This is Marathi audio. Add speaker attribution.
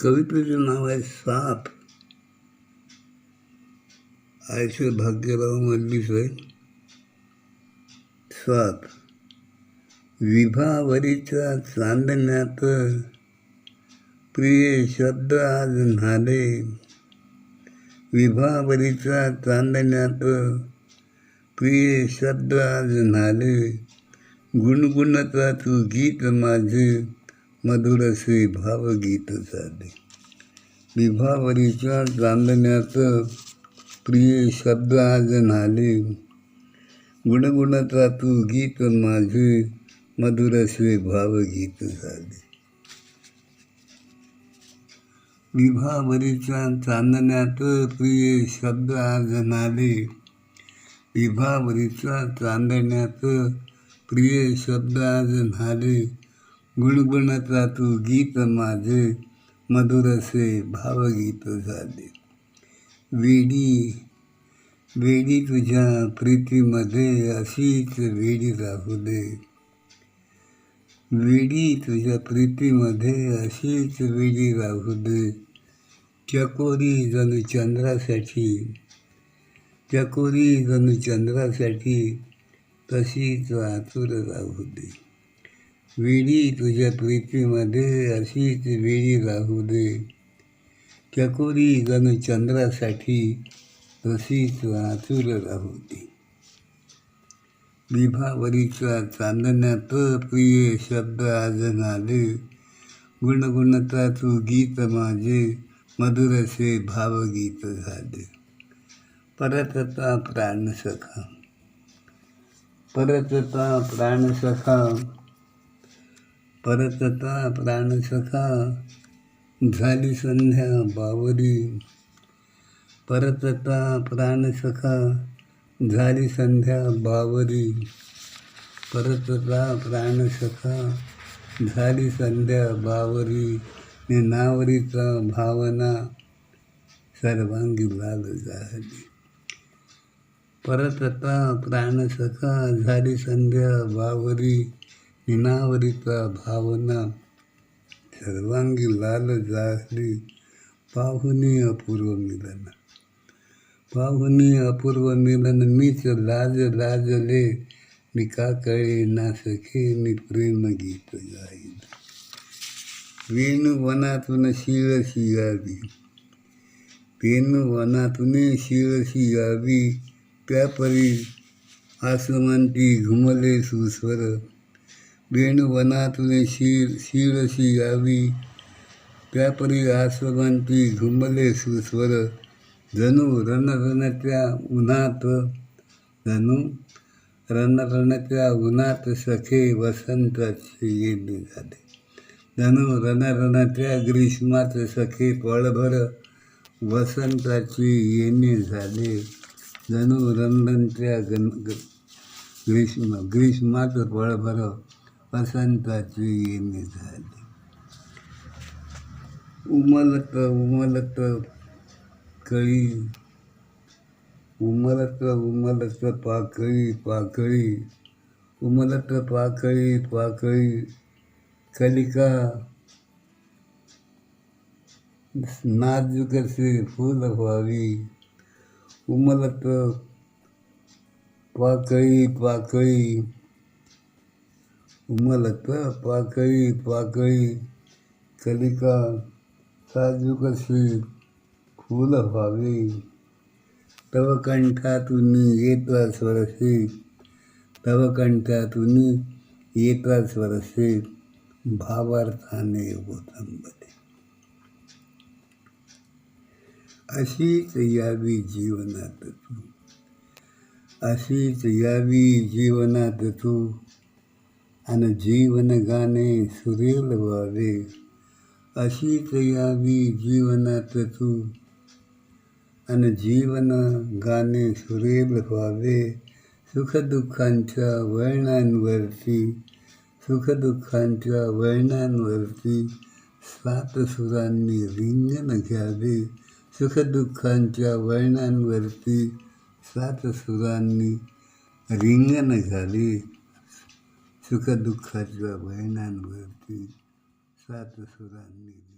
Speaker 1: कवितेचं नाव आहे साप। आयचे भाग्यराव मल्लीच आहे साप। विभावरीच्या चांदण्यात प्रिय शब्द आज न्हाले विभावरीच्या चांदण्यात प्रिय शब्द आज न्हाले गुणगुणता तू गीत माझे मधुरसे भावगीत झाले. विभावरीच्या चांदण्यात प्रिय शब्द आज नाले गुणगुणता तू गीत माझे मधुरसे भावगीत झाले. विभावरीच्या चांदण्यात प्रिय शब्द आज नाले विभावरीच्या चांदण्यात प्रिय शब्द आज नाले गुणगुणता तू गीत माझे मधुरसे भावगीत झाले वेडी वेडी तुझ्या प्रीतीमध्ये अशीच वेडी राहू दे। वेडी तुझ्या प्रीतीमध्ये अशीच वेडी राहू दे। चकोरी जणू चंद्रासाठी चकोरी जणू चंद्रासाठी तशीच आतुर राहू दे। वेडी तुझ्या प्रीतीमध्ये अशीच वेडी राहू दे. चकोरी गणचंद्रासाठी चंद्रासाठी तशीच आतुर राहू दे. विभावरीच्या चांदण्यात प्रिय शब्द आज नादे. गुणगुणता तू गीत माझे मधुरसे भावगीत झाले. परतता प्राणसखा. परतता प्राणसखा. परतता प्राणसखा झाली संध्या बावरी. परतता प्राणसखा झाली संध्या बावरी. परतता प्राणसखा झाली संध्या बावरी. नावरीचा भावना सर्वांगी लाग झाली. परतता प्राणसखा झाली संध्या बावरी. निनावरीचा भावना सर्वांगी लाल जासली पाहुनी अपूर्व मिलन. पाहुनी अपूर्व मिलन मीच लाज लाजले मी का कळे ना सखे मी प्रेम गीत गाईल वेणू वनातून शिळ शियावी वेणू वनातून शिळ शियावी त्यापरी आसमंती घुमले सुस्वर वेणुवनातून वनातून शीळ गावी. त्यापरी आसमंती घुमले सुस्वर जणू रणरणत्या उन्हात जणू रणरणत्या उन्हात सखे वसंताचे येणे झाले. जणू रणरणत्या ग्रीष्मात सखे पळभर वसंताची येणे झाले. जणू रणरणत्या गण ग्रीष्म ग्रीष्मात पळभर वसंताची येणे झाले. उमलत उमलत कळी. उमलत उमलत पाकळी पाकळी. उमलत पाकळी पाकळी. कलिका. नाजूकसे फुल व्हावी. उमलत पाकळी पाकळी. उमलत पाकळी पाकळी कलिका साजूकसे फूल व्हावी. तव कंठातून येतवा स्वरसे तव कंठातून येतवा स्वरसे भावार्थाने बोथंबले अशीच यावी जीवनात तू अशीच यावी जीवनात तू. आणि जीवन गाणे सुरेल व्हावे अशीच यावी जीवनात तू आणि जीवन गाणे सुरेल व्हावे सुखदुःखांच्या वळणांवरती सुखदुःखांच्या वळणांवरती सात सुरांनी रिंगण घ्यावे सुखदुःखांच्या वळणांवरती सात सुरांनी रिंगण घाले सुख दुःख भएन सातो सुरान्ने